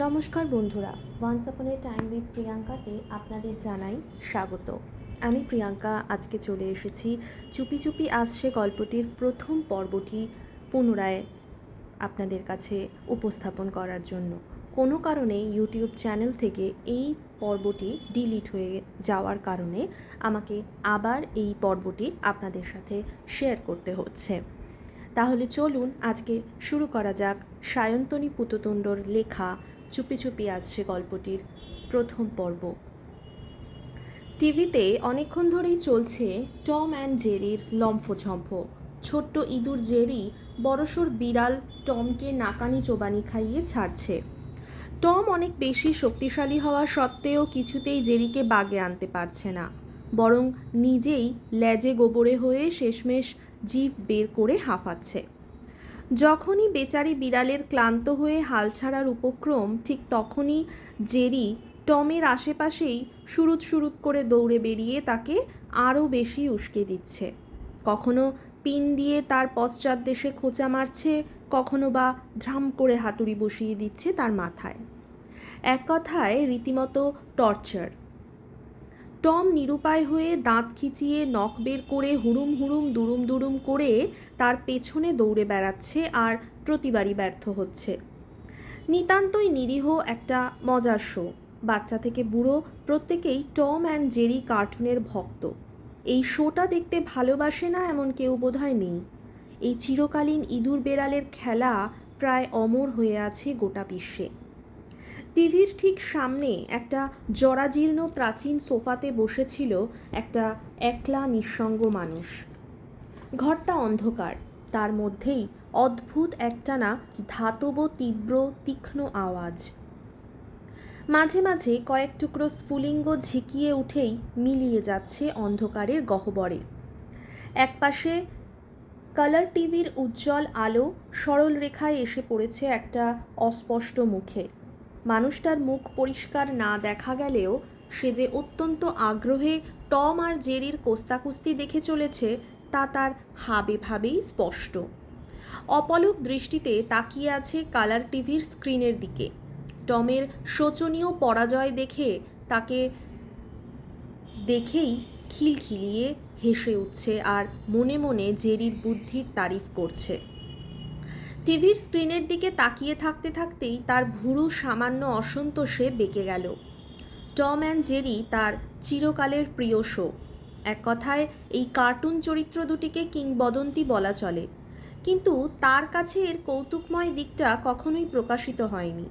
নমস্কার বন্ধুরা once upon A time with প্রিয়াঙ্কাতে আপনাদের জানাই স্বাগত। আমি প্রিয়াঙ্কা, আজকে চলে এসেছি। চুপি চুপি আসছে গল্পটির প্রথম পর্বটি পুনরায় আপনাদের কাছে উপস্থাপন করার জন্য। কোনো কারণে ইউটিউব চ্যানেল থেকে এই পর্বটি ডিলিট হয়ে যাওয়ার কারণে আমাকে আবার এই পর্বটি আপনাদের সাথে শেয়ার করতে হচ্ছে। তাহলে চলুন আজকে শুরু করা যাক সায়ন্তনী পুততুণ্ডর লেখা চুপি চুপি আসছে গল্পটির প্রথম পর্ব। টিভিতে অনেকক্ষণ ধরেই চলছে টম অ্যান্ড জেরির লম্ফঝম্প। ছোট্ট ইঁদুর জেরি বড়সড় বিড়াল টমকে নাকানি চোবানি খাইয়ে ছাড়ছে। টম অনেক বেশি শক্তিশালী হওয়া সত্ত্বেও কিছুতেই জেরিকে বাগে আনতে পারছে না। বরং নিজেই লেজে গোবরে হয়ে শেষমেশ জিভ বের করে হাঁফাচ্ছে। যখনই বেচারি বিড়ালের ক্লান্ত হয়ে হাল ছাড়ার উপক্রম, ঠিক তখনই জেরি টমের আশেপাশেই সুরুত সুরুত করে দৌড়ে বেরিয়ে তাকে আরও বেশি উস্কে দিচ্ছে। কখনো পিন দিয়ে তার পশ্চাৎ দেশে খোঁচা মারছে, কখনো বা ঢ্রাম করে হাতুড়ি বসিয়ে দিচ্ছে তার মাথায়। এক কথায় রীতিমতো টর্চার। টম নিরুপায় হয়ে দাঁত খিচিয়ে নখ বের করে হুড়ুম হুড়ুম দুরুম দুরুম করে তার পেছনে দৌড়ে বেড়াচ্ছে আর প্রতিবারই ব্যর্থ হচ্ছে। নিতান্তই নিরীহ একটা মজার শো। বাচ্চা থেকে বুড়ো প্রত্যেকেই টম অ্যান্ড জেরি কার্টুনের ভক্ত। এই শোটা দেখতে ভালোবাসে না এমন কেউ বোধহয় নেই। এই চিরকালীন ইঁদুর বেড়ালের খেলা প্রায় অমর হয়ে আছে গোটা বিশ্বে। টিভির ঠিক সামনে একটা জরাজীর্ণ প্রাচীন সোফাতে বসেছিল একটা একলা নিঃসঙ্গ মানুষ। ঘরটা অন্ধকার, তার মধ্যেই অদ্ভুত একটানা ধাতব, তীব্র, তীক্ষ্ণ আওয়াজ। মাঝে মাঝে কয়েক টুকরো স্ফুলিঙ্গ ঝিকিয়ে উঠেই মিলিয়ে যাচ্ছে অন্ধকারের গহ্বরে। একপাশে কালার টিভির উজ্জ্বল আলো সরল রেখায় এসে পড়েছে একটা অস্পষ্ট মুখে। মানুষটার মুখ পরিষ্কার না দেখা গেলেও সে যে অত্যন্ত আগ্রহে টম আর জেরির কোস্তাকুস্তি দেখে চলেছে, তা তার হাবে ভাবেই স্পষ্ট। অপলক দৃষ্টিতে তাকিয়ে আছে কালার টিভির স্ক্রিনের দিকে। টমের শোচনীয় পরাজয় দেখে তাকে দেখেই খিলখিলিয়ে হেসে উঠছে আর মনে মনে জেরির বুদ্ধির তারিফ করছে। টিভির স্ক্রিনের দিকে তাকিয়ে থাকতে থাকতেই তার ভুরু সামান্য অসন্তোষে বেঁকে গেল। টম অ্যান্ড জেরি তার চিরকালের প্রিয় শো। এক কথায়, এই কার্টুন চরিত্র দুটিকে কিংবদন্তি বলা চলে। কিন্তু তার কাছে এর কৌতুকময় দিকটা কখনোই প্রকাশিত হয়নি।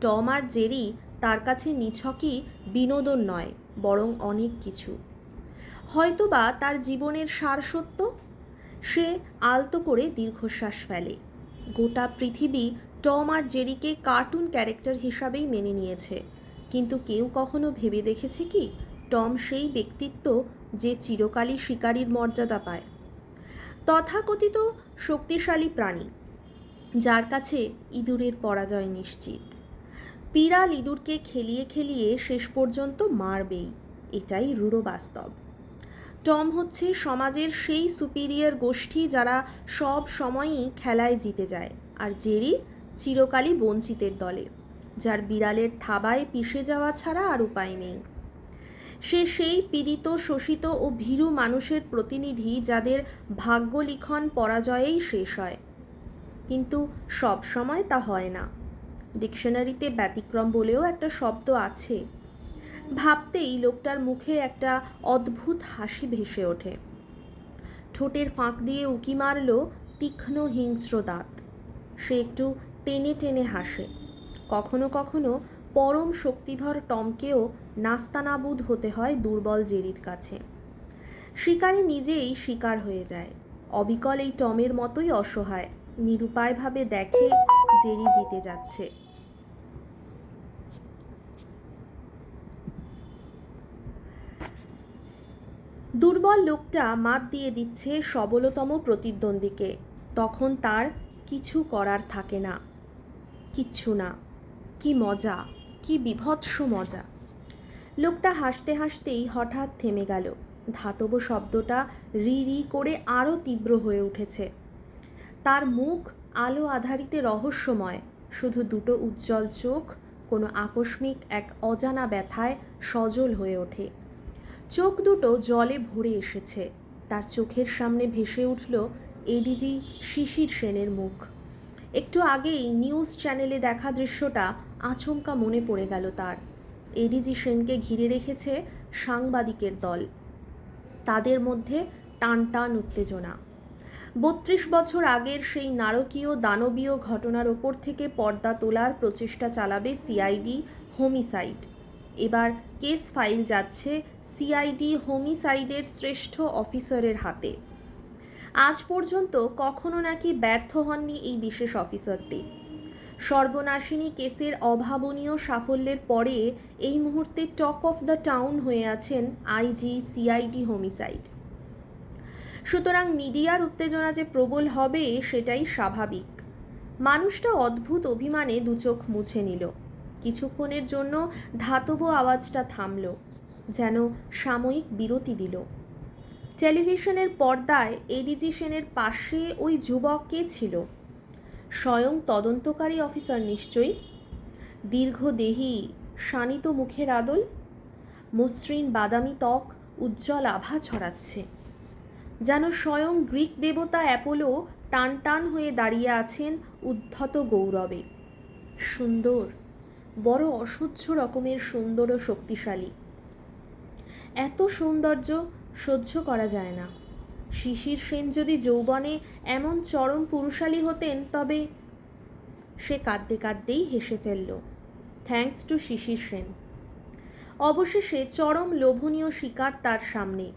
টম আর জেরি তার কাছে নিছকই বিনোদন নয়, বরং অনেক কিছু। হয়তোবা তার জীবনের সারসত্য সে আলতো করে দীর্ঘশ্বাস ফেলে। গোটা পৃথিবী টম আর জেরিকে কার্টুন ক্যারেক্টার হিসাবেই মেনে নিয়েছে। কিন্তু কেউ কখনো ভেবে দেখেছে কি, টম সেই ব্যক্তিত্ব যে চিরকালই শিকারীর মর্যাদা পায়। তথাকথিত শক্তিশালী প্রাণী, যার কাছে ইঁদুরের পরাজয় নিশ্চিত। পিরাল ইঁদুরকে খেলিয়ে খেলিয়ে শেষ পর্যন্ত মারবেই, এটাই রূঢ় বাস্তব। টম হচ্ছে সমাজের সেই সুপিরিয়র গোষ্ঠী যারা সব সময়ই খেলায় জিতে যায়। আর জেরি চিরকালই বঞ্চিতের দলে, যার বিড়ালের থাবায় পিষে যাওয়া ছাড়া আর উপায় নেই। সে সেই পীড়িত, শোষিত ও ভীরু মানুষের প্রতিনিধি যাদের ভাগ্যলিখন পরাজয়েই শেষ হয়। কিন্তু সব সময় তা হয় না। ডিকশনারিতে ব্যতিক্রম বলেও একটা শব্দ আছে। ভাবতেই লোকটার মুখে একটা অদ্ভুত হাসি ভেসে ওঠে। ঠোঁটের ফাঁক দিয়ে উকি মারল তীক্ষ্ণ হিংস্র দাঁত। সে একটু টেনে টেনে হাসে। কখনো কখনো পরম শক্তিধর টমকেও নাস্তানাবুদ হতে হয় দুর্বল জেরির কাছে। শিকারী নিজেই শিকার হয়ে যায়। অবিকল এই টমের মতোই অসহায়, নিরুপায়ভাবে দেখে জেরি জিতে যাচ্ছে। দুর্বল লোকটা মাত দিয়ে দিচ্ছে সবলতম প্রতিদ্বন্দ্বীকে। তখন তার কিছু করার থাকে না। কিচ্ছু না। কি মজা, কি বিভৎস মজা। লোকটা হাসতে হাসতেই হঠাৎ থেমে গেল। ধাতব শব্দটা রি রি করে আরও তীব্র হয়ে উঠেছে। তার মুখ আলো আধারিতে রহস্যময়। শুধু দুটো উজ্জ্বল চোখ, কোনো আকস্মিক এক অজানা ব্যথায় সজল হয়ে ওঠে। চোখ দুটো জলে ভরে এসেছে। তার চোখের সামনে ভেসে উঠল এডিজি শিশির সেনের মুখ। একটু আগেই নিউজ চ্যানেলে দেখা দৃশ্যটা আচমকা মনে পড়ে গেল তার। এডিজি সেনকে ঘিরে রেখেছে সাংবাদিকের দল। তাদের মধ্যে টান টান উত্তেজনা। বত্রিশ বছর আগের সেই নারকীয় দানবীয় ঘটনার ওপর থেকে পর্দা তোলার প্রচেষ্টা চালাবে সিআইডি হোমিসাইড এবার কেস ফাইল যাচ্ছে সিআইডি হোমিসাইডের শ্রেষ্ঠ অফিসারের হাতে। আজ পর্যন্ত কখনো নাকি ব্যর্থ হননি এই বিশেষ অফিসারটি। সর্বনাশিনী কেসের অভাবনীয় সাফল্যের পরে এই মুহূর্তে টক অফ দ্য টাউন হয়ে আছেন আইজি সিআইডি হোমিসাইড সুতরাং মিডিয়ার উত্তেজনা যে প্রবল হবে সেটাই স্বাভাবিক। মানুষটা অদ্ভুত অভিমানে দুচোখ মুছে নিল। কিছুক্ষণের জন্য ধাতব আওয়াজটা থামল, যেন সাময়িক বিরতি দিল। টেলিভিশনের পর্দায় এডিজি সেনের পাশে ওই যুবক কে ছিল? স্বয়ং তদন্তকারী অফিসার নিশ্চয়ই? দীর্ঘদেহী, শানিত মুখের আদল? মসৃণ বাদামি ত্বক উজ্জ্বল আভা ছড়াচ্ছে। যেন স্বয়ং গ্রিক দেবতা অ্যাপোলো টান টান হয়ে দাঁড়িয়ে আছেন উদ্ধত গৌরবে। সুন্দর। বড় অসহ্য রকমের সুন্দর ও শক্তিশালী। এত সৌন্দর্য সহ্য করা যায় না। শিশির সেন যদি যৌবনে এমন চরম পুরুষালী হতেন, তবে সে কাঁদতে কাঁদতেই হেসে ফেলল। Thanks to Shishir Sen. অবশেষে চরম লোভনীয় শিকার তার সামনে।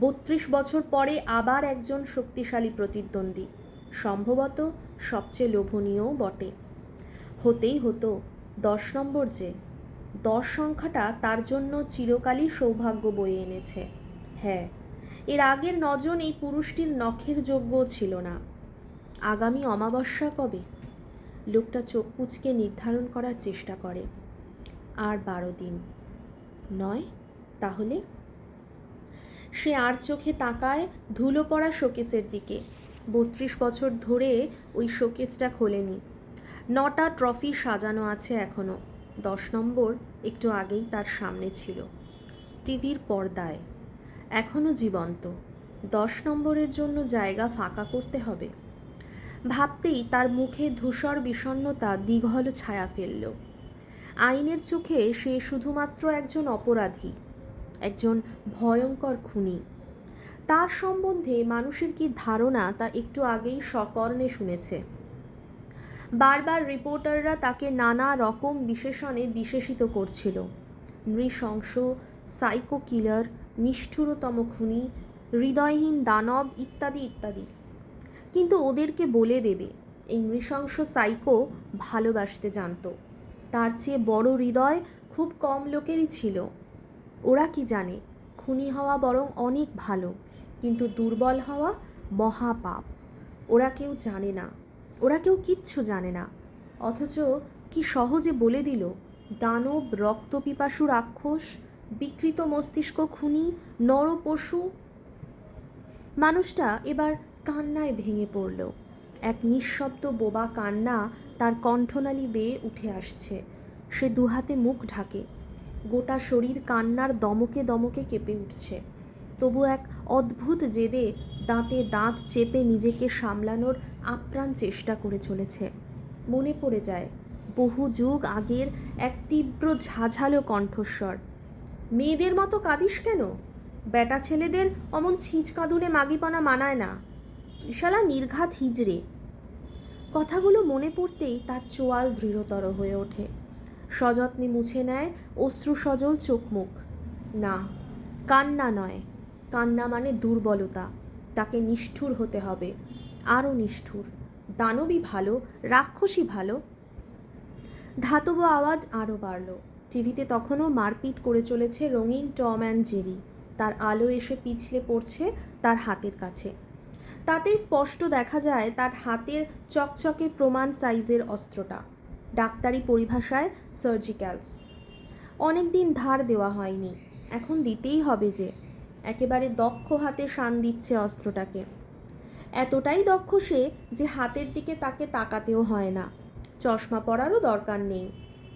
বত্রিশ বছর পরে আবার একজন শক্তিশালী প্রতিদ্বন্দ্বী, সম্ভবত সবচেয়ে লোভনীয়ও বটে। হতেই হতো। দশ নম্বর যে, দশ সংখ্যাটা তার জন্য চিরকালই সৌভাগ্য বয়ে এনেছে। হ্যাঁ এর আগের নজন এই পুরুষটির নখের যোগ্য ছিল না। আগামী অমাবস্যা কবে? লোকটা চোখ কুচকে নির্ধারণ করার চেষ্টা করে। আর বারো দিন। নয়? তাহলে? সে আর চোখে তাকায় ধুলো পড়া শোকেসের দিকে। বত্রিশ বছর ধরে ওই শোকেসটা খোলেনি। নটা ট্রফি সাজানো আছে এখনও দশ নম্বর একটু আগেই তার সামনে ছিল। টিভির পর্দায়। এখনও জীবন্ত। দশ নম্বরের জন্য জায়গা ফাঁকা করতে হবে। ভাবতেই তার মুখে ধূসর বিষণ্ণতা, দীঘল ছায়া ফেলল। আইনের চোখে সে শুধুমাত্র একজন অপরাধী, একজন ভয়ঙ্কর খুনি। তার সম্বন্ধে মানুষের কি ধারণা তা একটু আগেই সকর্ণে শুনেছে। বারবার রিপোর্টাররা তাকে নানা রকম বিশেষণে বিশেষিত করছিল। নৃশংস সাইকো কিলার নিষ্ঠুরতম খুনি, হৃদয়হীন দানব ইত্যাদি ইত্যাদি। কিন্তু ওদেরকে বলে দেবে, এই নৃশংস সাইকো ভালোবাসতে জানতো। তার চেয়ে বড় হৃদয় খুব কম লোকেরই ছিল। ওরা কি জানে, খুনি হওয়া বরং অনেক ভালো, কিন্তু দুর্বল হওয়া মহাপাপ। ওরা কেউ জানে না। ওরা কেউ কিচ্ছু জানে না। অথচ কি সহজে বলে দিল, দানব রক্তপিপাসু রাক্ষস, বিকৃত মস্তিষ্ক খুনি, নর পশু? মানুষটা এবার কান্নায় ভেঙে পড়ল। এক নিঃশব্দ বোবা কান্না তার কণ্ঠনালী বেয়ে উঠে আসছে। সে দুহাতে মুখ ঢাকে। গোটা শরীর কান্নার দমকে দমকে কেঁপে উঠছে। তবু এক অদ্ভুত জেদে দাঁতে দাঁত চেপে নিজেকে সামলানোর আপ্রাণ চেষ্টা করে চলেছে। মনে পড়ে যায়, বহু যুগ আগের এক তীব্র ঝাঝালো কণ্ঠস্বর। মেয়েদের মতো কাঁদিস কেন? বেটা ছেলেদের অমন ছিঁচ কাঁদুনে মাগিপনা মানায় না। ইশালা নির্ঘাত হিজড়ে। কথাগুলো মনে পড়তেই তার চোয়াল দৃঢ়তর হয়ে ওঠে। সযত্নে মুছে নেয় অশ্রু সজল চোখ মুখ না, কান্না নয়। কান্না মানে দুর্বলতা। তাকে নিষ্ঠুর হতে হবে। আরও নিষ্ঠুর। দানবী ভালো, রাক্ষসী ভালো। ধাতব আওয়াজ আরও বাড়ল। টিভিতে তখনও মারপিট করে চলেছে রঙিন টম অ্যান্ড জেরি। তার আলো এসে পিছলে পড়ছে তার হাতের কাছে। তাতেই স্পষ্ট দেখা যায় তার হাতের চকচকে প্রমাণ সাইজের অস্ত্রটা। ডাক্তারি পরিভাষায় সার্জিক্যালস। অনেক দিন ধার দেওয়া হয়নি। এখন দিতেই হবে যে। একেবারে দক্ষ হাতে শান দিচ্ছে অস্ত্রটাকে। এতটাই দক্ষ সে যে হাতের দিকে তাকে তাকাতেও হয় না। চশমা পরারও দরকার নেই।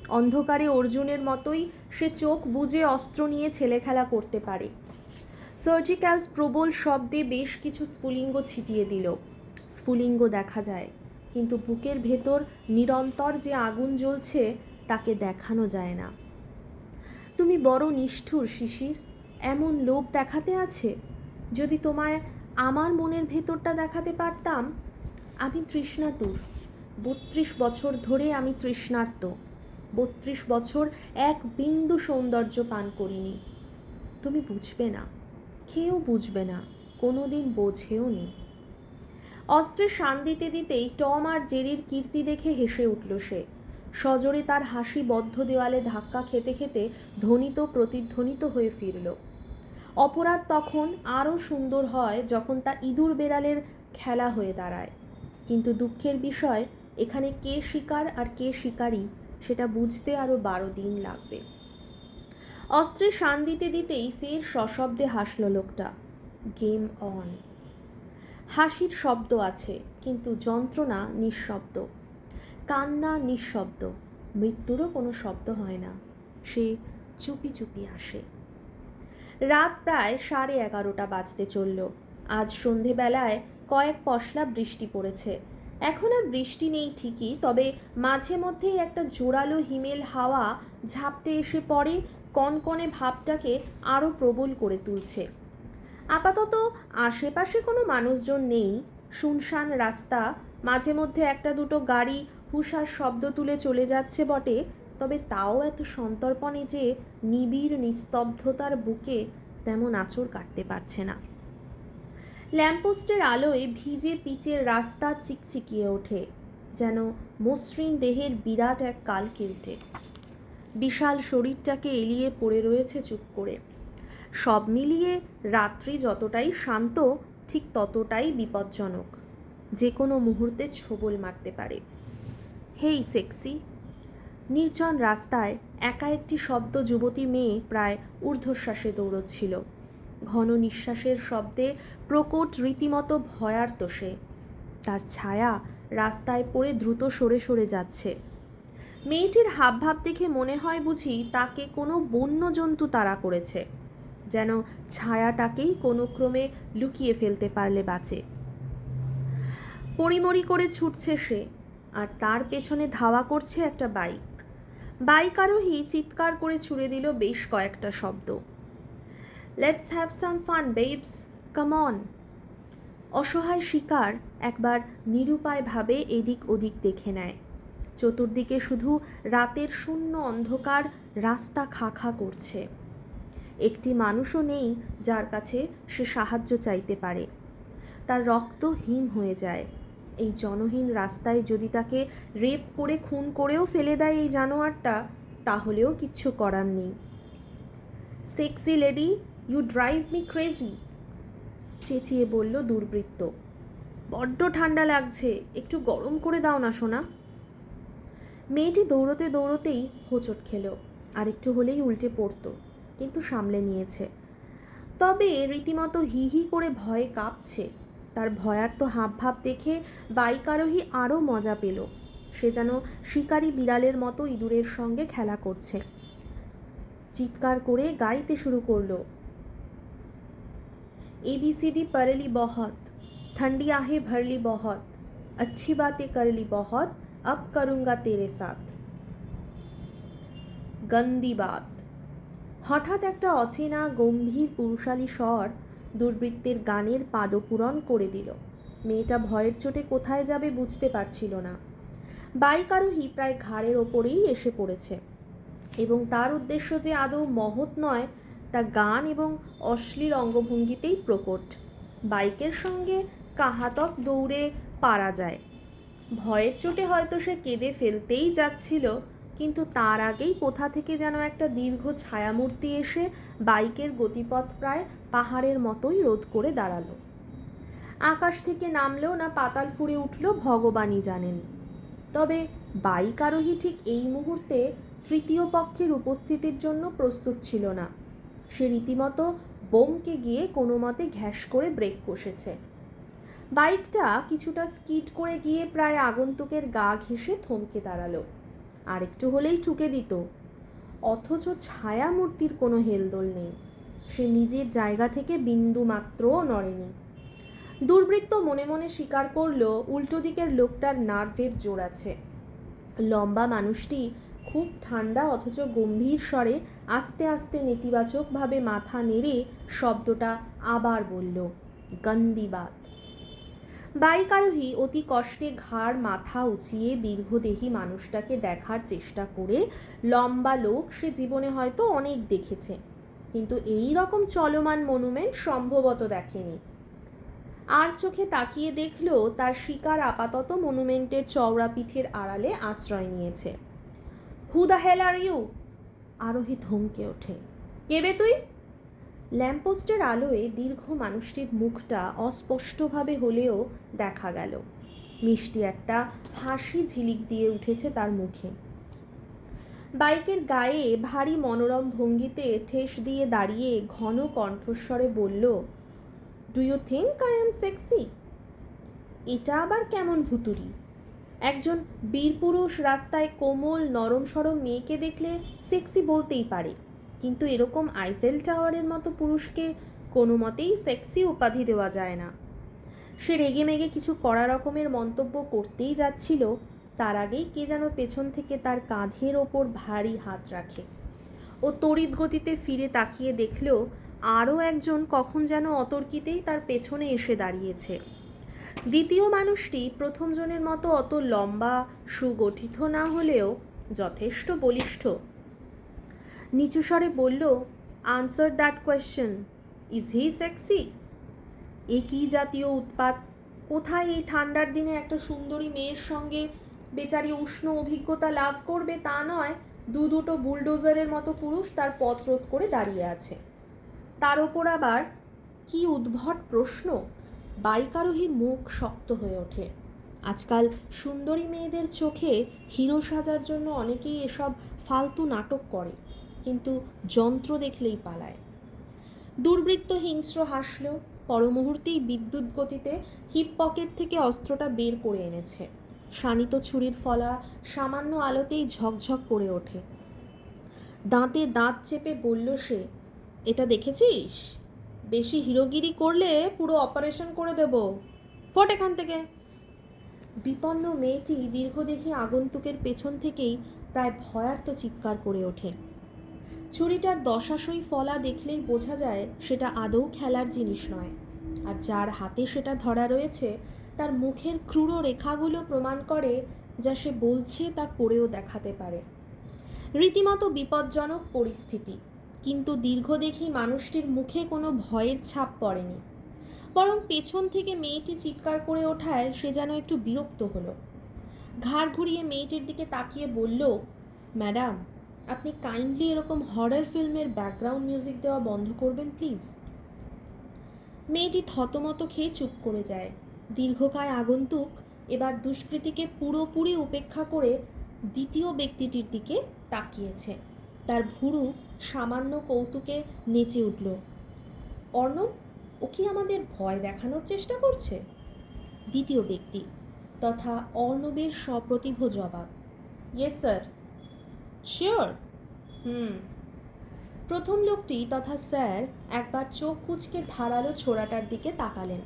অন্ধকারে অর্জুনের মতোই সে চোখ বুজে অস্ত্র নিয়ে ছেলেখেলা করতে পারে। সার্জিক্যালস প্রবল শব্দে বেশ কিছু স্ফুলিঙ্গ ছিটিয়ে দিল। স্ফুলিঙ্গ দেখা যায়, কিন্তু বুকের ভেতর নিরন্তর যে আগুন জ্বলছে তাকে দেখানো যায় না। তুমি বড় নিষ্ঠুর শিশির, এমন লোভ দেখাতে আছে? যদি তোমায় আমার মনের ভেতরটা দেখাতে পারতাম আমি তৃষ্ণাতুর বত্রিশ বছর ধরে আমি তৃষ্ণার্ত। বত্রিশ বছর এক বিন্দু সৌন্দর্য পান করিনি। তুমি বুঝবে না। কেউ বুঝবে না। কোনো দিন বোঝেও নি। অস্ত্রের শান দিতে দিতেই টম আর জেরির কীর্তি দেখে হেসে উঠল সে। সজোরে তার হাসি বদ্ধ দেওয়ালে ধাক্কা খেতে খেতে ধ্বনিত প্রতিধ্বনিত হয়ে ফিরল। অপরাধ তখন আরও সুন্দর হয় যখন তা ইঁদুর বেড়ালের খেলা হয়ে দাঁড়ায়। কিন্তু দুঃখের বিষয়, এখানে কে শিকার আর কে শিকারী, সেটা বুঝতে আরও বারো দিন লাগবে। অস্ত্রে শান দিতে দিতেই ফের সশব্দে হাসল লোকটা। গেম অন হাসির শব্দ আছে, কিন্তু যন্ত্রণা নিঃশব্দ। কান্না নিঃশব্দ। মৃত্যুরও কোনো শব্দ হয় না। সে চুপি চুপি আসে। রাত প্রায় সাড়ে এগারোটা বাজতে চলল। আজ সন্ধেবেলায় কয়েক পশলা বৃষ্টি পড়েছে। এখন আর বৃষ্টি নেই ঠিকই, তবে মাঝে মধ্যেই একটা জোরালো হিমেল হাওয়া ঝাপটে এসে পড়ে, কনকনে ভাবটাকে আরও প্রবল করে তুলছে। আপাতত আশেপাশে কোনো মানুষজন নেই। শুনশান রাস্তা, মাঝে মধ্যে একটা দুটো গাড়ি হুশার শব্দ তুলে চলে যাচ্ছে বটে। তবে তাও এত সন্তর্পণে যে নিবিড় নিস্তব্ধতার বুকে তেমন আঁচড় কাটতে পারছে না। ল্যাম্পোস্টের আলোয় ভিজে পিচের রাস্তা চিকচিকিয়ে ওঠে, যেন মসৃণ দেহের বিরাট এক কাল কেউটে বিশাল শরীরটাকে এলিয়ে পড়ে রয়েছে চুপ করে। সব মিলিয়ে রাত্রি যতটাই শান্ত, ঠিক ততটাই বিপজ্জনক। যে কোনো মুহূর্তে ছোবল মারতে পারে। Hey, sexy! নির্জন রাস্তায় একা একটি সদ্য যুবতী মেয়ে প্রায় ঊর্ধ্বশ্বাসে দৌড়চ্ছিল। ঘন নিঃশ্বাসের শব্দে প্রকট রীতিমতো ভয়ার্ত সে। তার ছায়া রাস্তায় পড়ে দ্রুত সরে সরে যাচ্ছে। মেয়েটির হাবভাব দেখে মনে হয় বুঝি তাকে কোনো বন্য জন্তু তাড়া করেছে, যেন ছায়াটাকেই কোনো ক্রমে লুকিয়ে ফেলতে পারলে বাঁচে। পরিমরি করে ছুটছে সে, আর তার পেছনে ধাওয়া করছে একটা বাইক। বাইক আরোহী চিৎকার করে ছুড়ে দিল বেশ কয়েকটা শব্দ। Let's have some fun babes come on অসহায় শিকার একবার নিরুপায়ভাবে এদিক ওদিক দেখে নেয়। চতুর্দিকে শুধু রাতের শূন্য অন্ধকার রাস্তা খা খা করছে। একটি মানুষও নেই যার কাছে সে সাহায্য চাইতে পারে। তার রক্ত হিম হয়ে যায়। এই জনহীন রাস্তায় যদি তাকে রেপ করে, খুন করেও ফেলে দেয় এই জানোয়ারটা, তাহলেও কিচ্ছু করার নেই। Sexy lady, you drive me crazy, চেঁচিয়ে বলল দুর্বৃত্ত। বড্ড ঠান্ডা লাগছে, একটু গরম করে দাও না, সোনা। মেয়েটি দৌড়তে দৌড়তেই হোঁচট খেলো আর একটু হলেই উল্টে পড়তো, কিন্তু সামলে নিয়েছে। তবে রীতিমতো হি হি করে ভয়ে কাঁপছে। তার ভয়ার্ত হাবভাব দেখে বাইক আরোহী আরও মজা পেল সে যেন শিকারী বিড়ালের মতো ইঁদুরের সঙ্গে খেলা করছে চিৎকার করে গাইতে শুরু করলো एबीसीडी पढ़ली बहुत ठंडी आहें भरली बहुत अच्छी बातें कर ली बहुत अब करूँगा तेरे साथ গন্দি বাত হঠাৎ একটা অচেনা গম্ভীর পুরুষালী স্বর দুর্বৃত্তের গানের পাদপূরণ করে দিল। মেয়েটা ভয়ের চোটে কোথায় যাবে বুঝতে পারছিল না। বাইক আরোহী প্রায় ঘাড়ের ওপরেই এসে পড়েছে। এবং তার উদ্দেশ্য যে আদৌ মহৎ নয়, তা গান এবং অশ্লীল অঙ্গভঙ্গিতেই প্রকট। বাইকের সঙ্গে কাহাতক দৌড়ে পারা যায়। ভয়ের চোটে হয়তো সে কেঁদে ফেলতেই যাচ্ছিল কিন্তু তার আগেই কোথা থেকে যেন একটা দীর্ঘ ছায়ামূর্তি এসে বাইকের গতিপথ প্রায় পাহাড়ের মতোই রোধ করে দাঁড়াল। আকাশ থেকে নামলেও না পাতাল ফুঁড়ে উঠল ভগবানই জানেন। তবে বাইক আরোহী ঠিক এই মুহূর্তে তৃতীয় পক্ষের উপস্থিতির জন্য প্রস্তুত ছিল না। সে রীতিমতো বোমকে গিয়ে কোনো মতে ঘ্যাস করে ব্রেক কষেছে। বাইকটা কিছুটা স্কিড করে গিয়ে প্রায় আগন্তুকের গা ঘেঁষে থমকে দাঁড়াল। আর একটু হলেই ঠুকে দিত। অথচ ছায়ামূর্তির কোনো হেলদোল নেই। সে নিজের জায়গা থেকে বিন্দু মাত্রও নড়েনি। দুর্বৃত্ত মনে মনে স্বীকার করল, উল্টো দিকের লোকটার নার্ভের জোর আছে। লম্বা মানুষটি খুব ঠান্ডা অথচ গম্ভীর স্বরে আস্তে আস্তে নেতিবাচকভাবে মাথা নেড়ে শব্দটা আবার বলল, গন্দিবাদ। বাইক আরোহী অতি কষ্টে ঘাড়, মাথা উঁচিয়ে দীর্ঘদেহী মানুষটাকে দেখার চেষ্টা করে লম্বা লোক সে জীবনে হয়তো অনেক দেখেছে। কিন্তু এই রকম চলমান মনুমেন্ট সম্ভবত দেখেনি। আর চোখে তাকিয়ে দেখল, তার শিকার আপাতত মনুমেন্টের চওড়া পিঠের আড়ালে আশ্রয় নিয়েছে। Who the hell are you? আরোহী ধমকে ওঠে। কেবে তুই? ল্যাম্পোস্টের আলোয় দীর্ঘ মানুষটির মুখটা অস্পষ্টভাবে হলেও দেখা গেল। মিষ্টি একটা হাসি ঝিলিক দিয়ে উঠেছে তার মুখে। বাইকের গায়ে ভারী মনোরম ভঙ্গিতে ঠেস দিয়ে দাঁড়িয়ে ঘন কণ্ঠস্বরে বলল do you think I am sexy এটা আবার কেমন ভুতুরি একজন বীরপুরুষ রাস্তায় কোমল, নরম সরম মেয়েকে দেখলে সেক্সি বলতেই পারে। কিন্তু এরকম আইফেল টাওয়ারের মতো পুরুষকে কোনো মতেই সেক্সি উপাধি দেওয়া যায় না। সে রেগে মেগে কিছু কড়া রকমের মন্তব্য করতেই যাচ্ছিল, তার আগেই কে যেন পেছন থেকে তার কাঁধের ওপর ভারী হাত রাখে। ও তড়িৎ গতিতে ফিরে তাকিয়ে দেখলেও আরও একজন কখন যেন অতর্কিতেই তার পেছনে এসে দাঁড়িয়েছে। দ্বিতীয় মানুষটি প্রথমজনের মতো অত লম্বা, সুগঠিত না হলেও যথেষ্ট বলিষ্ঠ। নিচু স্বরে বলল answer that question is he sexy এ কী জাতীয় উৎপাত? কোথায় এই ঠান্ডার দিনে একটা সুন্দরী মেয়ের সঙ্গে বেচারি উষ্ণ অভিজ্ঞতা লাভ করবে তা নয়, দু দুটো বুলডোজারের মতো পুরুষ তার পথ রোধ করে দাঁড়িয়ে আছে। তার ওপর আবার কি উদ্ভট প্রশ্ন? বাইকারোহীর মুখ শক্ত হয়ে ওঠে। আজকাল সুন্দরী মেয়েদের চোখে হিরো সাজার জন্য অনেকেই এসব ফালতু নাটক করে। কিন্তু যন্ত্র দেখলেই পালায়। দুর্বৃত্ত হিংস্র হাসল পরমুহূর্তেই বিদ্যুৎ গতিতে হিপ পকেট থেকে অস্ত্রটা বের করে এনেছে। শানিত ছুরির ফলা সামান্য আলোতেই ঝকঝক করে ওঠে। দাঁতে দাঁত চেপে বলল সে, এটা দেখেছিস? বেশি হিরোগিরি করলে পুরো অপারেশন করে দেব। ফট এখান থেকে। বিপন্ন মেয়েটি দীর্ঘদেহী আগন্তুকের পেছন থেকেই প্রায় ভয়ার্ত চিৎকার করে ওঠে। ছুরিটার দশাশই ফলা দেখলেই বোঝা যায় সেটা আদৌ খেলার জিনিস নয়। আর যার হাতে সেটা ধরা রয়েছে, তার মুখের ক্রূর রেখাগুলো প্রমাণ করে যা সে বলছে তা করেও দেখাতে পারে। রীতিমতো বিপজ্জনক পরিস্থিতি, কিন্তু দীর্ঘদেহী মানুষটির মুখে কোনো ভয়ের ছাপ পড়েনি। বরং পেছন থেকে মেয়েটি চিৎকার করে ওঠায় সে যেন একটু বিরক্ত হলো। ঘাড় ঘুরিয়ে মেয়েটির দিকে তাকিয়ে বলল, ম্যাডাম আপনি কাইন্ডলি এরকম হরর ফিল্মের ব্যাকগ্রাউন্ড মিউজিক দেওয়া বন্ধ করবেন প্লিজ মেয়েটি থতমত খেয়ে চুপ করে যায়। দীর্ঘকায় আগন্তুক, এবার দুষ্কৃতীকে পুরোপুরি উপেক্ষা করে দ্বিতীয় ব্যক্তিটির দিকে তাকিয়েছে। তার ভুরু সামান্য কৌতুকে নেচে উঠল। অর্ণব, ও কি আমাদের ভয় দেখানোর চেষ্টা করছে? দ্বিতীয় ব্যক্তি, তথা অর্ণবের সপ্রতিভ জবাব। Yes sir sure hmm. প্রথম লোকটি তথা স্যার একবার চোখ কুচকে ধারালো ছোড়াটার দিকে তাকালেন।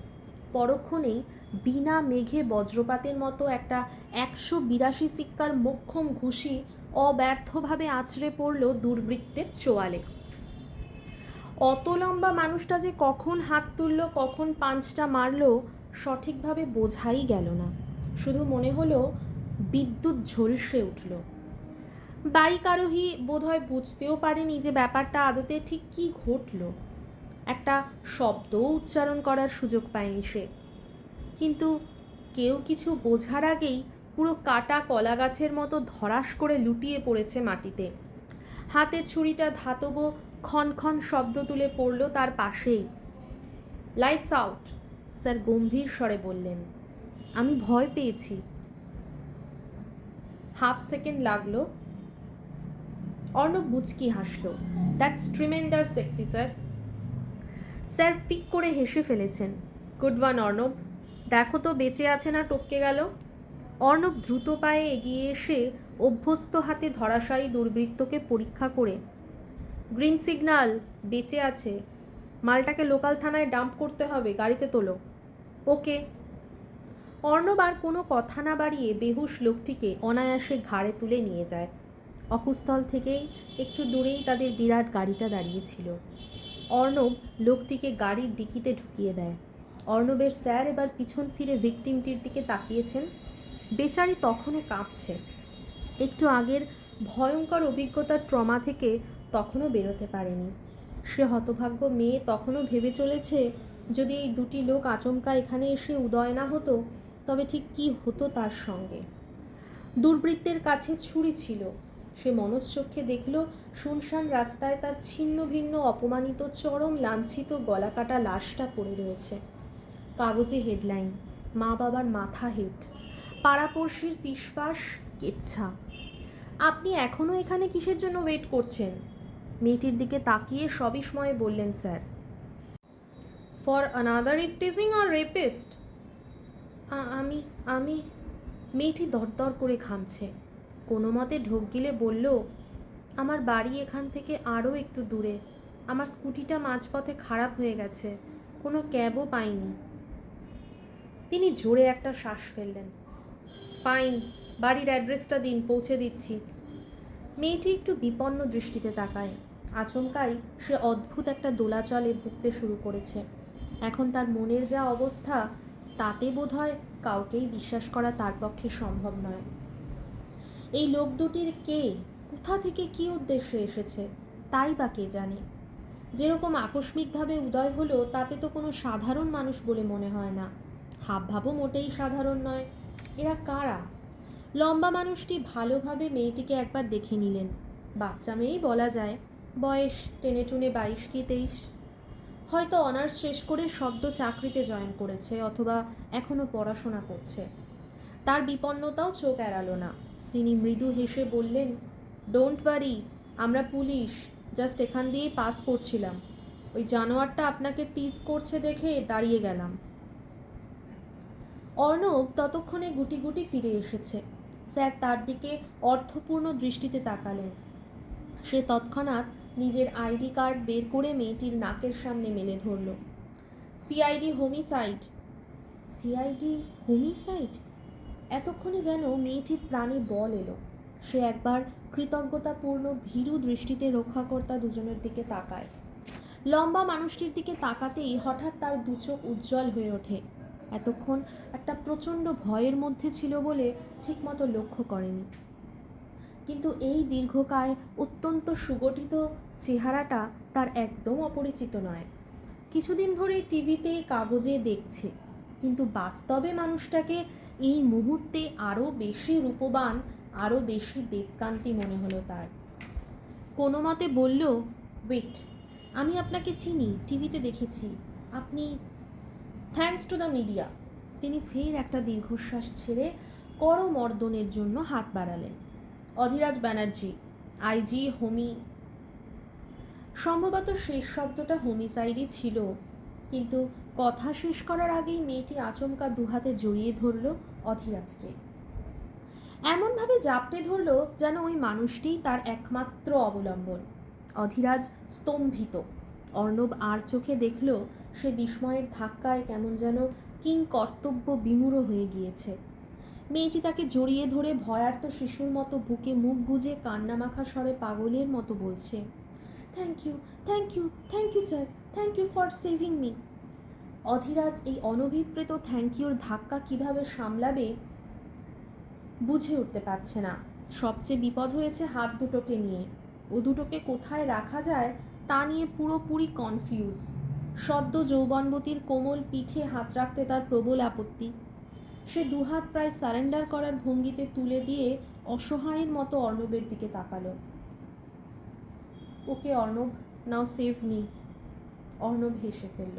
পরক্ষণেই বিনা মেঘে বজ্রপাতের মতো একটা একশো বিরাশি সিক্কার মোক্ষম ঘুষি অব্যর্থভাবে আছড়ে পড়ল দুর্বৃত্তের চোয়ালে। অত লম্বা মানুষটা যে কখন হাত তুললো, কখন পাঁচটা মারলো, সঠিকভাবে বোঝাই গেল না। শুধু মনে হলো বিদ্যুৎ ঝলসে উঠল। বাইক আরোহী বোধহয় বুঝতেও পারেনি যে ব্যাপারটা আদতে ঠিক কী ঘটল। একটা শব্দও উচ্চারণ করার সুযোগ পায়নি সে। কিন্তু কেউ কিছু বোঝার আগেই পুরো কাটা কলা গাছের মতো ধরাস করে লুটিয়ে পড়েছে মাটিতে। হাতের ছুরিটা ধাতব ক্ষণ ক্ষণ শব্দ তুলে পড়ল তার পাশেই। লাইটস আউট স্যার গম্ভীর স্বরে বললেন। আমি ভয় পেয়েছি। হাফ সেকেন্ড লাগল। অর্ণব মুচকি হাসলো। That's tremendous sexy sir sir ফিক করে হেসে ফেলেছেন। Good one Arnab. দেখো তো, বেঁচে আছে না টপকে গেল? অর্ণব দ্রুত পায়ে এগিয়ে এসে অভ্যস্ত হাতে ধরাশায়ী দুর্বৃত্তকে পরীক্ষা করে। গ্রিন সিগন্যাল বেঁচে আছে। মালটাকে লোকাল থানায় ডাম্প করতে হবে, গাড়িতে তোলো। ওকে অর্ণব আর কোনো কথা না বাড়িয়ে বেহুশ লোকটিকে অনায়াসে ঘাড়ে তুলে নিয়ে যায়। অকুস্থল থেকেই একটু দূরেই তাদের বিরাট গাড়িটা দাঁড়িয়েছিল। অর্ণব লোকটিকে গাড়ির ডিকিতে ঢুকিয়ে দেয়। অর্ণবের স্যার এবার পিছন ফিরে ভিকটিমটির দিকে তাকিয়েছেন। বেচারি তখনও কাঁপছে। একটু আগের ভয়ঙ্কর অভিজ্ঞতার ট্রমা থেকে তখনও বেরোতে পারেনি। সে হতভাগ্য মেয়ে তখনও ভেবে চলেছে, যদি এই দুটি লোক আচমকা এখানে এসে উদয় না হতো, তবে ঠিক কী হতো তার সঙ্গে? দুর্বৃত্তের কাছে ছুরি ছিল। সে মনশ্চক্ষে দেখল শুনশান রাস্তায় তার ছিন্ন ভিন্ন অপমানিত চরম লাঞ্ছিত গলাকাটা লাশটা পড়ে রয়েছে। কাগজে হেডলাইন, মা বাবার মাথা হেট পাড়াপড়শির ফিসফাস কেচ্ছা। আপনি এখনও এখানে কিসের জন্য ওয়েট করছেন? মেয়েটির দিকে তাকিয়ে সবিস্ময়ে বললেন, sir. For another eve teasing R rapist. আমি আমি, মেয়েটি দরদর করে ঘামছে। কোনো মতে ঢোক গিলে বলল, আমার বাড়ি এখান থেকে আরও একটু দূরে। আমার স্কুটিটা মাঝপথে খারাপ হয়ে গেছে। কোনো ক্যাবও পাইনি। তিনি জোরে একটা শ্বাস ফেললেন। ফাইন, বাড়ির অ্যাড্রেসটা দিন, পৌঁছে দিচ্ছি। মেয়েটি একটু বিপন্ন দৃষ্টিতে তাকায়। আচমকাই সে অদ্ভুত একটা দোলাচলে ভুগতে শুরু করেছে। এখন তার মনের যা অবস্থা, তাতে বোধহয় কাউকেই বিশ্বাস করা তার পক্ষে সম্ভব নয়। এই লোক দুটির কে? কোথা থেকে কী উদ্দেশ্যে এসেছে? তাই বা কে জানে? যেরকম আকস্মিকভাবে উদয় হলো, তাতে তো কোনো সাধারণ মানুষ বলে মনে হয় না। হাবভাবও মোটেই সাধারণ নয়। এরা কারা? লম্বা মানুষটি ভালোভাবে মেয়েটিকে একবার দেখে নিলেন। বাচ্চা মেয়েই বলা যায়। বয়স টেনে টুনে বাইশ কি তেইশ? হয়তো অনার্স শেষ করে সদ্য চাকরিতে জয়েন করেছে অথবা এখনও পড়াশোনা করছে। তার বিপন্নতাও চোখ এড়ালো না। তিনি মৃদু হেসে বললেন ডোন্ট ওয়ারি আমরা পুলিশ। জাস্ট এখান দিয়েই পাস করছিলাম। ওই জানোয়ারটা আপনাকে টিজ করছে দেখে দাঁড়িয়ে গেলাম। অর্ণব ততক্ষণে গুটি গুটি ফিরে এসেছে। স্যার তার দিকে অর্থপূর্ণ দৃষ্টিতে তাকালেন। সে তৎক্ষণাৎ নিজের আইডি কার্ড বের করে মেয়েটির নাকের সামনে মেলে ধরল। CID homicide. CID homicide? এতক্ষণে যেন মেয়েটির প্রাণে বল এলো। সে একবার কৃতজ্ঞতাপূর্ণ ভীরু দৃষ্টিতে রক্ষাকর্তা দুজনের দিকে তাকায়। লম্বা মানুষটির দিকে তাকাতেই হঠাৎ তার দু চোখ উজ্জ্বল হয়ে ওঠে। এতক্ষণ একটা প্রচণ্ড ভয়ের মধ্যে ছিল বলে ঠিকমতো লক্ষ্য করেনি। কিন্তু এই দীর্ঘকায় অত্যন্ত সুগঠিত চেহারাটা তার একদম অপরিচিত নয়। কিছুদিন ধরে টিভিতে কাগজে দেখছে, কিন্তু বাস্তবে মানুষটাকে এই মুহূর্তে আরও বেশি রূপবান আরও বেশি দেবকান্তি মনে হলো তার। কোনো মতে বলল ওয়েট আমি আপনাকে চিনি, টিভিতে দেখেছি। আপনি থ্যাঙ্কস টু দ্য মিডিয়া তিনি ফের একটা দীর্ঘশ্বাস ছেড়ে করমর্দনের জন্য হাত বাড়ালেন। অধিরাজ ব্যানার্জি আইজি হোমি, সম্ভবত শেষ শব্দটা হোমিসাইডই ছিল, কিন্তু কথা শেষ করার আগেই মেয়েটি আচমকা দুহাতে জড়িয়ে ধরল অধিরাজকে। এমনভাবে জাপটে ধরল যেন ওই মানুষটিই তার একমাত্র অবলম্বন। অধিরাজ স্তম্ভিত। অর্ণব আর চোখে দেখল সে বিস্ময়ের ধাক্কায় কেমন যেন কিং কর্তব্য বিমূঢ় হয়ে গিয়েছে। মেয়েটি তাকে জড়িয়ে ধরে ভয়ার্ত শিশুর মতো বুকে মুখ গুজে কান্নামাখা স্বরে পাগলের মতো বলছে thank you thank you thank you sir thank you for saving me Adhiraj এই অনভিপ্রেত থ্যাংক ইউর ধাক্কা কীভাবে সামলাবে বুঝে উঠতে পারছে না। সবচেয়ে বিপদ হয়েছে হাত দুটোকে নিয়ে। ও দুটোকে কোথায় রাখা যায় তা নিয়ে পুরোপুরি কনফিউজ সদ্য যৌবনবতীর কোমল পিঠে হাত রাখতে তার প্রবল আপত্তি। সে দুহাত প্রায় সারেন্ডার করার ভঙ্গিতে তুলে দিয়ে অসহায়ের মতো অর্ণবের দিকে তাকালো। Okay Arnab now save me Arnab হেসে ফেলল।